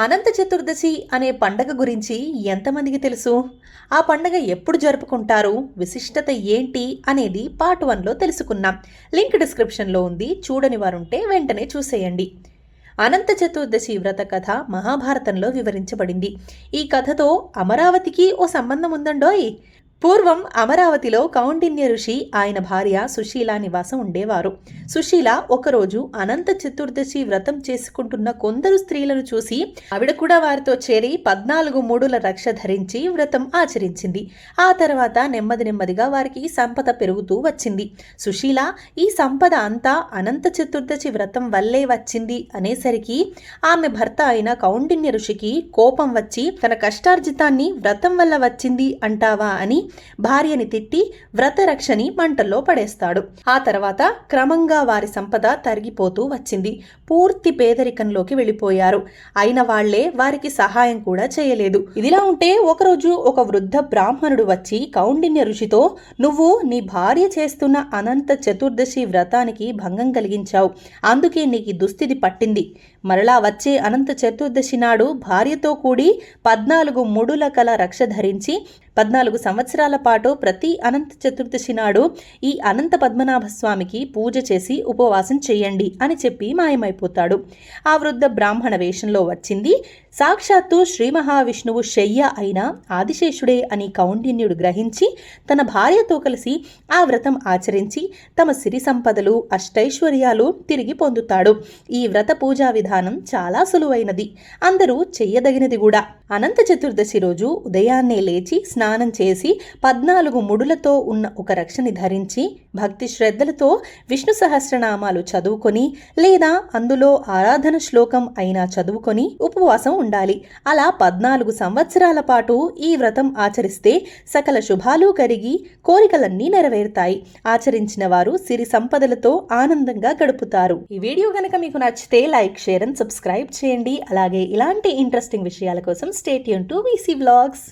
అనంత చతుర్దశి అనే పండగ గురించి ఎంతమందికి తెలుసు? ఆ పండగ ఎప్పుడు జరుపుకుంటారు? విశిష్టత ఏంటి? అనేది పార్ట్ వన్లో తెలుసుకున్నాం. లింక్ డిస్క్రిప్షన్లో ఉంది. చూడని వారుంటే వెంటనే చూసేయండి. అనంత చతుర్దశి వ్రత కథ మహాభారతంలో వివరించబడింది. ఈ కథతో అమరావతికి ఓ సంబంధం ఉందండోయ్? పూర్వం అమరావతిలో కౌండిన్య ఋషి ఆయన భార్య సుశీల నివాసం ఉండేవారు. సుశీల ఒకరోజు అనంత చతుర్దశి వ్రతం చేసుకుంటున్న కొందరు స్త్రీలను చూసి ఆవిడ కూడా వారితో చేరి పద్నాలుగు మూడుల రక్ష ధరించి వ్రతం ఆచరించింది. ఆ తర్వాత నెమ్మది నెమ్మదిగా వారికి సంపద పెరుగుతూ వచ్చింది. సుశీల ఈ సంపద అంతా అనంత చతుర్దశి వ్రతం వల్లే వచ్చింది అనేసరికి ఆమె భర్త అయిన కౌండిన్య ఋషికి కోపం వచ్చి తన కష్టార్జితాన్ని వ్రతం వల్ల వచ్చింది అంటావా అని భార్యని తిట్టి వ్రతరక్షని మంటల్లో పడేస్తాడు. ఆ తర్వాత క్రమంగా వారి సంపద తరిగిపోతూ వచ్చింది. పూర్తి పేదరికంలోకి వెళ్ళిపోయారు. అయిన వాళ్ళే వారికి సహాయం కూడా చేయలేదు. ఇదిలా ఉంటే ఒకరోజు ఒక వృద్ధ బ్రాహ్మణుడు వచ్చి కౌండిన్య ఋషితో నువ్వు నీ భార్య చేస్తున్న అనంత చతుర్దశి వ్రతానికి భంగం కలిగించావు. అందుకే నీకు దుస్థితి పట్టింది. మరలా వచ్చే అనంత చతుర్దశి నాడు భార్యతో కూడి పద్నాలుగు ముడుల కల రక్ష ధరించి పద్నాలుగు సంవత్సరాల పాటు ప్రతి అనంత చతుర్దశి నాడు ఈ అనంత పద్మనాభ స్వామికి పూజ చేసి ఉపవాసం చేయండి అని చెప్పి మాయమైపోతాడు. ఆ వృద్ధ బ్రాహ్మణ వేషంలో వచ్చింది. సాక్షాత్తు శ్రీ మహావిష్ణువు శయ్య అయిన ఆదిశేషుడే అని కౌండిన్యుడు గ్రహించి తన భార్యతో కలిసి ఆ వ్రతం ఆచరించి తమ సిరి సంపదలు అష్టైశ్వర్యాలు తిరిగి పొందుతాడు. ఈ వ్రత పూజా విధానం చాలా సులువైనది. అందరూ చెయ్యదగినది కూడా అనంత చతుర్దశి రోజు ఉదయాన్నే లేచి స్నానం చేసి పద్నాలుగు ముడులతో ఉన్న ఒక రక్షని ధరించి భక్తి శ్రద్ధలతో విష్ణు సహస్రనామాలు చదువుకొని లేదా అందులో ఆరాధన శ్లోకం అయినా చదువుకొని ఉపవాసం ఉండాలి. అలా పద్నాలుగు సంవత్సరాల పాటు ఈ వ్రతం ఆచరిస్తే సకల శుభాలు కరిగి కోరికలన్నీ నెరవేరుతాయి. ఆచరించిన వారు సిరి సంపదలతో ఆనందంగా గడుపుతారు. ఈ వీడియో గనక మీకు నచ్చితే లైక్ షేర్ చేయడం సబ్స్క్రైబ్ చేయండి. అలాగే ఇలాంటి ఇంట్రెస్టింగ్ విషయాల కోసం state Yoon to VC vlogs